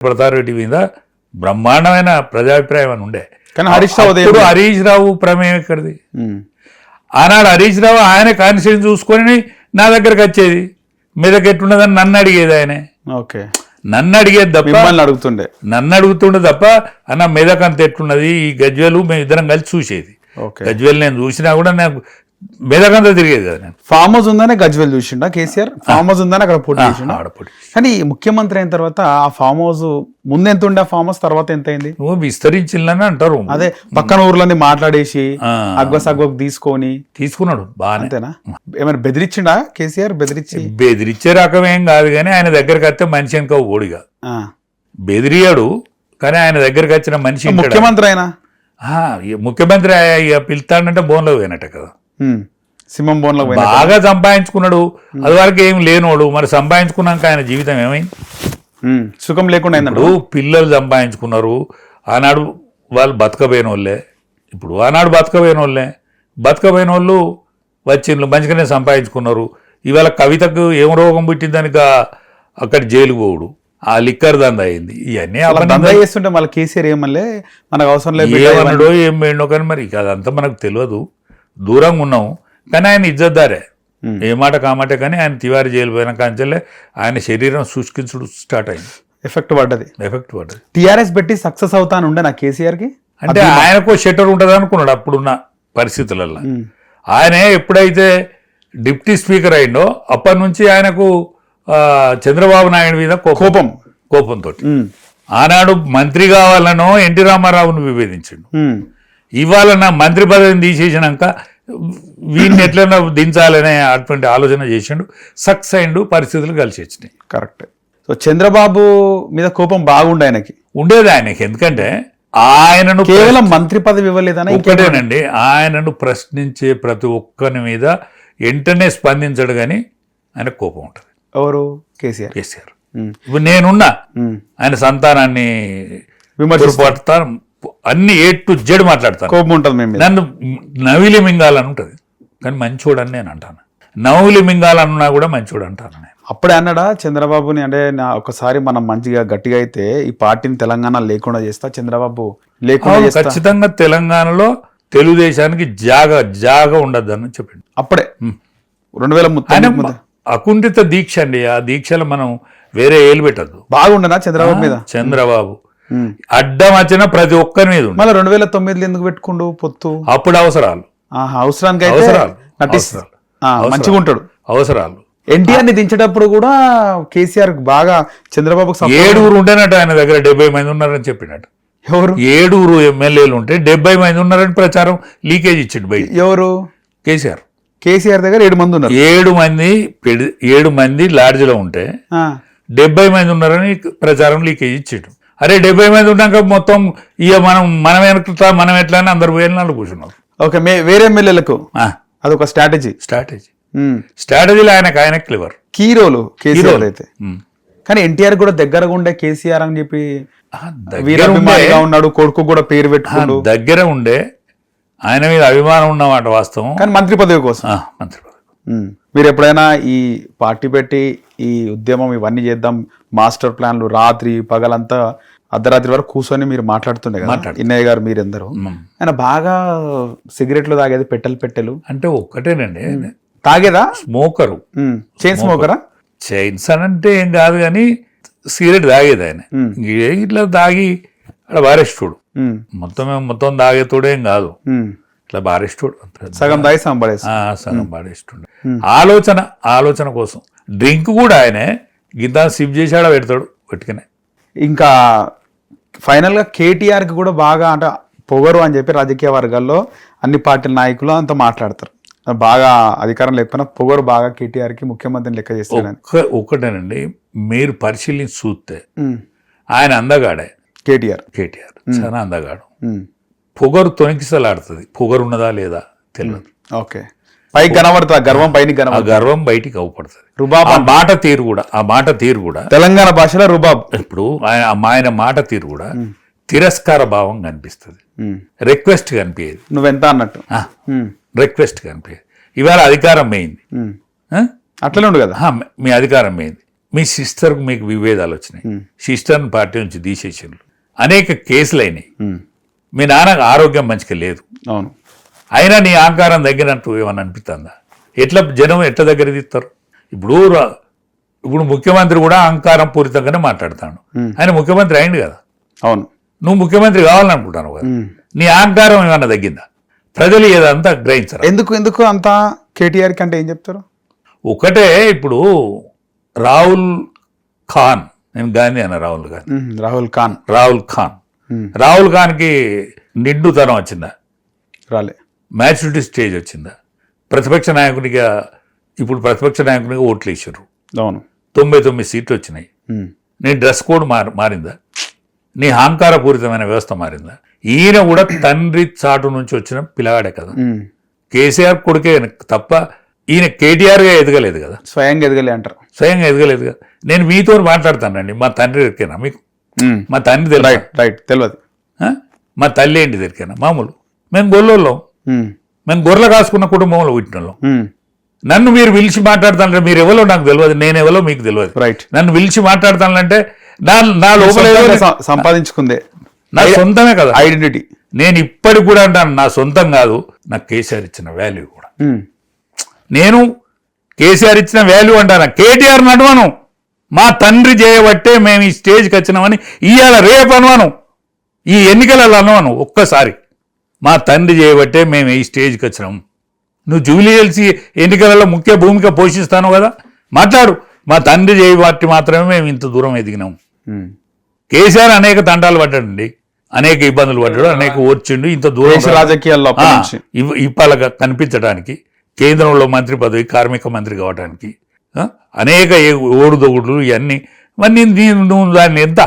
ప్రతాప్ రెడ్డి మీద బ్రహ్మాండమైన ప్రజాభిప్రాయం అని ఉండే. కానీ హరీష్ రావు అప్పుడు హరీష్ రావు ప్రమేయం ఎక్కడిది. ఆనాడు హరీష్ రావు ఆయన కాన్స్టిట్యూన్స్ చూసుకొని నా దగ్గరకు వచ్చేది. మీదకి ఎట్లున్నదని నన్ను అడిగేది ఆయన. ఓకే. నన్ను అడిగేది తప్ప అడుగుతుండే. నన్ను అడుగుతుండే తప్ప అన్న మెదక్ అంత ఎట్లున్నది? ఈ గజ్వేలు మేము ఇద్దరం కలిసి చూసేది. ఓకే. గజ్వేల్ నేను చూసినా కూడా నాకు మెదక్ అంతా తిరిగేది కదా నేను. ఫామ్ హౌస్ ఉందనే గజ్వెల్ చూసిండా కేసీఆర్? ఫామ్ హౌస్ ఉందని అక్కడ పోటీ చేసిండా? కానీ ముఖ్యమంత్రి అయిన తర్వాత ఆ ఫామ్ హౌస్ ముందు ఎంత ఉండే ఫామ్ హౌస్ తర్వాత ఎంత అయింది? నువ్వు విస్తరించిందని అంటారు. అదే పక్కన ఊర్లని మాట్లాడేసి ఆ. అగ్వ సగ్వకు తీసుకొని. తీసుకున్నాడు బాగానే. అంతేనా? ఏమైనా బెదిరించిండా కేసీఆర్? బెదిరించి? బెదిరించే రకం ఏం కాదు కానీ ఆయన దగ్గరికి వస్తే మనిషి వెనక ఓడిగా. బెదిరియాడు కానీ ఆయన దగ్గరికి వచ్చిన మనిషి? ముఖ్యమంత్రి అయినా? ఆ, ఈ ముఖ్యమంత్రి ఇక పిలుతాడంటే బోన్లో పోయినట్ట కదా. సింహం బోన్లో బాగా సంపాదించుకున్నాడు. అది వరకు ఏం లేనోడు. మరి సంపాదించుకున్నాక ఆయన జీవితం ఏమైంది. సుఖం లేకుండా అయిందంట. ఇప్పుడు పిల్లలు సంపాదించుకున్నారు. ఆనాడు వాళ్ళు బతకబోయిన వాళ్ళే ఇప్పుడు ఆనాడు బతకబోయిన వాళ్ళే బతకబోయిన వాళ్ళు వచ్చిండ్రు మంచిగానే సంపాదించుకున్నారు. ఇవాళ కవితకు ఏం రోగం పుట్టిందని అక్కడ జైలు పోవుడు. ఆ లిక్కర్ దంద అయింది. ఇవన్నీ అలా. దందా చేస్తుంటే మళ్ళీ కేసీఆర్ ఏమల్లే మనకు అవసరం లేదు. ఏమన్నాడో ఏం వేయండో కానీ మరి అదంతా మనకు తెలియదు. దూరంగా ఉన్నాం. కానీ ఆయన ఇజ్జతదారే. ఉమ్. ఏ మాట కామాటే కానీ ఆయన తివారి జైలు పోయిన కాంచెల్లే ఆయన శరీరం శుష్కించుడు స్టార్ట్ అయింది. ఎఫెక్ట్ పడ్డది. ఎఫెక్ట్ పడ్డది. టీఆర్ఎస్ పెట్టి సక్సెస్ అవుతాను ఉండే నా కేసీఆర్కి అంటే ఆయనకు షట్టర్ ఉంటుంది అనుకున్నాడు అప్పుడున్న పరిస్థితులలో. ఆయనే ఎప్పుడైతే డిప్యూటీ స్పీకర్ అయిండో అప్పటి నుంచి ఆయనకు చంద్రబాబు నాయుడు మీద కోపం. కోపం. కోపంతో. ఆనాడు మంత్రి కావాలనో ఎన్టీ రామారావును విభేదించిండు. ఇవాళ నా మంత్రి పదవిని తీసేసినాక వీడిని ఎట్లైనా దించాలనే అటువంటి ఆలోచన చేసిండు. సక్సెస్ అయిండు పరిస్థితులు కలిసి వచ్చినాయి. కరెక్ట్. సో చంద్రబాబు మీద కోపం బాగుండే ఆయనకి? ఉండేది ఆయనకి. ఎందుకంటే ఆయనను కేవలం మంత్రి పదవి ఇవ్వలేదని ఒక్కటేనండి ఆయనను ప్రశ్నించే ప్రతి ఒక్కరి మీద వెంటనే స్పందించడు కానీ ఆయన కోపం ఉంటుంది. ఎవరు? కేసీఆర్. కేసీఆర్. ఇప్పుడు నేనున్నా. ఆయన సంతానాన్ని విమర్శిస్తారు పొరపాటుతాను అన్ని ఏ టు జెడ్ మాట్లాడతాను. కోపం ఉంటుంది నన్ను నవిలి మింగాలని ఉంటుంది. కానీ మంచోడని నేను అంటాను. నవ్వులి మింగాలన్నా కూడా మంచోడు అంటాను నేను. అప్పుడే అన్నాడా చంద్రబాబుని అంటే నా ఒకసారి మనం మంచిగా గట్టిగా అయితే ఈ పార్టీని తెలంగాణ లేకుండా చేస్తా చంద్రబాబు లేకుండా ఖచ్చితంగా తెలంగాణలో తెలుగుదేశానికి జాగ జాగ ఉండద్దని చెప్పిండు. అప్పుడే. రెండు వేల అకుంఠిత దీక్ష అండి. ఆ దీక్షలో మనం వేరే ఏలు పెట్టద్దు. బాగుండనా చంద్రబాబు మీద? చంద్రబాబు. అడ్డం వచ్చిన ప్రతి ఒక్కరి మీద మళ్ళీ రెండు వేల తొమ్మిదిలో ఎందుకు పెట్టుకుండు పొత్తు? అప్పుడు అవసరాలు. అవసరానికి అవసరాలు. నటిస్ అవసరాలు. ఆ, మంచిగా ఉంటాడు. అవసరాలు. ఎన్టీఆర్ని దించేటప్పుడు కూడా కేసీఆర్ బాగా చంద్రబాబుకు support- ఏడుగురు ఉండేనట్టు ఆయన దగ్గర డెబ్బై మంది ఉన్నారని చెప్పినట్టు. ఎవరు? ఏడుగురు ఎమ్మెల్యేలు ఉంటే డెబ్బై మంది ఉన్నారని ప్రచారం లీకేజ్ ఇచ్చిండు బయట. ఎవరు? కేసీఆర్. కేసీఆర్ దగ్గర ఏడు మంది ఉన్నారు. ఏడు మంది ఏడు మంది లాడ్జ్లో ఉంటే డెబ్బై మంది ఉన్నారని ప్రచారం లీకేజ్ ఇచ్చిండు. అరే డెబ్బై మంది ఉన్నాక మొత్తం ఇక మనం మనం వెనకతా మనం ఎట్లా అని అందరు వాళ్ళు కూర్చున్నారు. ఓకే మే వేరే ఎమ్మెల్యేలకు? అదొక స్ట్రాటజీ. స్ట్రాటజీ. స్ట్రాటజీలో ఆయనకు ఆయన క్లివర్ కీ రోలు కేసీఆర్ అయితే. కానీ ఎన్టీఆర్ కూడా దగ్గరగా ఉండే కేసీఆర్ అని చెప్పి వీరాభిమానిగా ఉన్నాడు కొడుకు కూడా పేరు ఆ, పెట్టుకుండు. దగ్గర ఉండే ఆయన మీద అభిమానం ఉన్నమాట వాస్తవం. కానీ మంత్రి పదవి కోసం. మంత్రి పదవి. మీరు ఎప్పుడైనా ఈ పార్టీ పెట్టి ఈ ఉద్యమం ఇవన్నీ చేద్దాం మాస్టర్ ప్లాన్లు రాత్రి పగలంతా అర్ధరాత్రి వరకు కూర్చొని మీరు మాట్లాడుతుండే కదా. ఇన్నయ్య గారు మీరెందరూ. ఆయన బాగా సిగరెట్లు తాగేది పెట్టెలు పెట్టెలు. అంటే ఒక్కటేనండి. తాగేదా? స్మోకరు. చైన్ స్మోకరా. చైన్స్ అని అంటే ఏం కాదు కానీ సిగరెట్ తాగేది ఆయన. ఇట్లా తాగి అక్కడ బారెస్టుడు. మొత్తం మొత్తం తాగేతోడేం కాదు. ఇట్లా బారెస్టుడు సగం తాగి సగం పాడేస్తుండే ఆలోచన ఆలోచన కోసం. డ్రింక్ కూడా ఆయనే గింత సిప్ చేసాడా పెడతాడు పెట్టుకునే ఇంకా ఫైనల్గా కేటీఆర్కి కూడా బాగా అంటే పొగరు అని చెప్పి రాజకీయ వర్గాల్లో అన్ని పార్టీల నాయకులు అంతా మాట్లాడతారు. బాగా అధికారం లేకపోయినా పొగరు బాగా కేటీఆర్కి ముఖ్యమంత్రిని లెక్క చేస్తాడని ఒక్క ఒక్కటేనండి మీరు పరిశీలించి చూస్తే. ఆయన అందగాడే. కేటీఆర్. కేటీఆర్ చాలా అందగాడు. పొగరు తొణికిసలాడుతుంది పొగరు ఉన్నదా లేదా తెలియదు ఓకే. పైకి కనబడుతుంది గర్వం పైన కనబడుతుంది. గర్వం బయటికి అవుపడుతుంది. రుబాబ్ ఆ మాట తీరు కూడా ఆ మాట తీరు కూడా. తెలంగాణ భాషలో రుబాబ్. ఇప్పుడు ఆయన ఆయన మాట తీరు కూడా తిరస్కార భావం కనిపిస్తుంది. రిక్వెస్ట్ కనిపించేది. నువ్వెంత అన్నట్టు. రిక్వెస్ట్ కనిపించేది. ఇవాళ అధికారం. ఆ? అట్లనే ఉండు కదా? మీ అధికారం పోయింది. మీ సిస్టర్కు మీకు విభేదాలు వచ్చినాయి. సిస్టర్ని పార్టీ నుంచి తీసేసిండ్రు. అనేక కేసులు అయినాయి. మీ. నాన్నకు ఆరోగ్యం మంచిగా లేదు. అవును. అయినా నీ అహంకారం తగ్గినట్టు ఏమన్నా అనిపిస్తుందా? ఎట్లా జనం ఎట్లా దగ్గర తీస్తారు? ఇప్పుడు రా- ఇప్పుడు ముఖ్యమంత్రి కూడా అహంకారం పూరితంగానే మాట్లాడతాడు. ఆయన ముఖ్యమంత్రి అయింది కదా? అవును. నువ్వు ముఖ్యమంత్రి కావాలనుకుంటాను కదా. నీ అహంకారం ఏమన్నా తగ్గిందా? ప్రజలు ఏదంతా గ్రహించరు? ఎందుకు ఎందుకు అంత కేటీఆర్ కంటే ఏం చెప్తారు? ఒకటే ఇప్పుడు రాహుల్ ఖాన్ నేను గాంధీ అన్న రాహుల్ గాంధీ. రాహుల్ ఖాన్. రాహుల్ ఖాన్. రాహుల్ ఖాన్కి నిండుతనం వచ్చిందా? రాలే. మ్యాచ్యూరిటీ స్టేజ్ వచ్చిందా? ప్రతిపక్ష నాయకునిగా ఇప్పుడు ప్రతిపక్ష నాయకునిగా ఓట్లు వేసారు అవును. తొంభై తొమ్మిది సీట్లు వచ్చినాయి. నీ డ్రెస్ కోడ్ మారి మారిందా? నీ అహంకారపూరితమైన వ్యవస్థ మారిందా? ఈయన కూడా తండ్రి చాటు నుంచి వచ్చిన పిల్లగాడే కదా. కేసీఆర్ కొడుకే తప్ప ఈయన కేటీఆర్గా ఎదగలేదు కదా. స్వయంగా ఎదగలే అంటారు. స్వయంగా ఎదగలేదు కదా. నేను మీతో మాట్లాడతానండి మా తండ్రి ఎరికేనా మీకు? మా తండ్రి రైట్ రైట్. తెలియదు? మా తల్లి ఏంటి దొరికేనా? మామూలు. మేము గొల్లోళ్ళం. మేము గొర్రెలు కాసుకున్న కుటుంబంలో పుట్టినోళ్ళం. ఉమ్, నన్ను మీరు పిలిచి మాట్లాడతానంటే మీరు ఎవరో నాకు తెలియదు నేను ఎవరో మీకు తెలియదు. రైట్ నన్ను పిలిచి మాట్లాడతానంటే నా నా లోపల సంపాదించుకుందే. నా సొంతమే కదా. ఐడెంటిటీ నేను ఇప్పటికి కూడా అంటాను నా సొంతం కాదు నాకు కేసీఆర్ ఇచ్చిన వాల్యూ కూడా. నేను కేసీఆర్ ఇచ్చిన వాల్యూ అంటాను. కేటీఆర్ నడవను. మా తండ్రి చేయబట్టే మేము ఈ స్టేజ్కి వచ్చినామని ఇవాళ రేపు అనవాను. ఈ ఎన్నికలలో అనవాను ఒక్కసారి. మా తండ్రి చేయబట్టే మేము ఈ స్టేజ్కి వచ్చినాం. నువ్వు జూలియల్సీ ఎన్నికలలో ముఖ్య భూమిక పోషిస్తాను కదా? మాట్లాడు. మా తండ్రి చేయబట్టి మాత్రమే మేము ఇంత దూరం ఎదిగినాం. కేసీఆర్ అనేక తంటాలు పడ్డాడండి. అనేక ఇబ్బందులు పడ్డాడు అనేక ఓర్చిండు ఇంత దూరం రాజకీయాల్లో ఇప్పాలగా కనిపించడానికి కేంద్రంలో మంత్రి పదవి కార్మిక మంత్రి కావడానికి అనేక ఓడుదొగుడులు ఇవన్నీ. మరి నీ- నీ- నువ్వు దాన్ని ఎంత?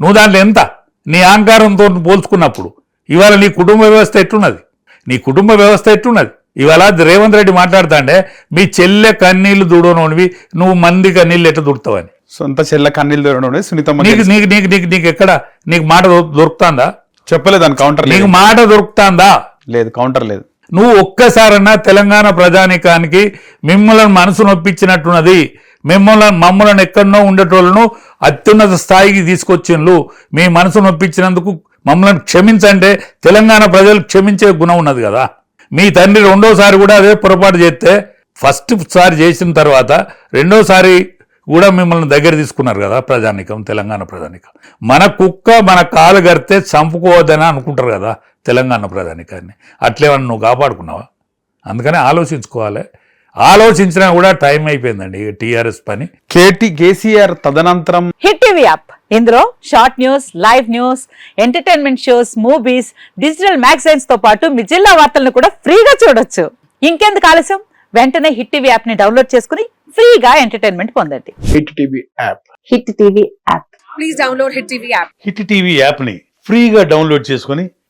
నువ్వు దాంట్లో ఎంత? నీ అహంకారంతో పోల్చుకున్నప్పుడు ఇవాళ నీ కుటుంబ వ్యవస్థ ఎట్టున్నది? నీ కుటుంబ వ్యవస్థ ఎట్టున్నది? ఇవాళ రేవంత్ రెడ్డి మాట్లాడుతాండే మీ చెల్లె కన్నీళ్ళు దుడోనోనివి నువ్వు మంది కన్నీళ్ళు ఎట్ట దుడతావని? సొంత చెల్ల కన్నీళ్ళు దొరకడం సునీతమ్మ నీకు నీకు నీకు నీకు నీకు ఎక్కడ? నీకు మాట దొరుకుతాందా? చెప్పలేదు కౌంటర్ నీకు మాట దొరుకుతాందా? లేదు కౌంటర్ లేదు. నువ్వు ఒక్కసారన్నా తెలంగాణ ప్రజానికానికి మిమ్మల్ని మనసు నొప్పించినట్టున్నది. మిమ్మల్ని మమ్మల్ని ఎక్కడనో ఉండేటోళ్ళను అత్యున్నత స్థాయికి తీసుకొచ్చిండ్రు మీ మనసు నొప్పించినందుకు మమ్మల్ని క్షమించంటే తెలంగాణ ప్రజలు క్షమించే గుణం ఉన్నది కదా. మీ తండ్రి రెండోసారి కూడా అదే పొరపాటు చేస్తే ఫస్ట్ సారి చేసిన తర్వాత రెండోసారి కూడా మిమ్మల్ని దగ్గర తీసుకున్నారు కదా ప్రజానికం తెలంగాణ ప్రజానికం. మన కుక్క మన కాలు గడితే చంపుకోవద్దని అనుకుంటారు కదా తెలంగాణ ప్రజానికాన్ని. అట్లేమన్నా నువ్వు కాపాడుకున్నావా? అందుకని ఆలోచించుకోవాలి. ఆలోచించినా కూడా టైం అయిపోయిందండి టీఆర్ఎస్ పని. కేటీ కేసీఆర్ తదనంతరం హిట్ టీవీ యాప్. ఇందులో short news live news entertainment shows movies digital మ్యాగజైన్స్తో పాటు మీ జిల్లా వార్తలను కూడా ఫ్రీగా చూడొచ్చు. ఇంకెందుకు ఆలస్యం? వెంటనే హిట్ టీవీ యాప్ని డౌన్లోడ్ చేసుకుని ఫ్రీగా ఎంటర్టైన్మెంట్ పొందండి. Hit TV app. Hit TV app. Please download Hit TV app. Hit TV యాప్ని ఫ్రీగా డౌన్లోడ్ చేసుకొని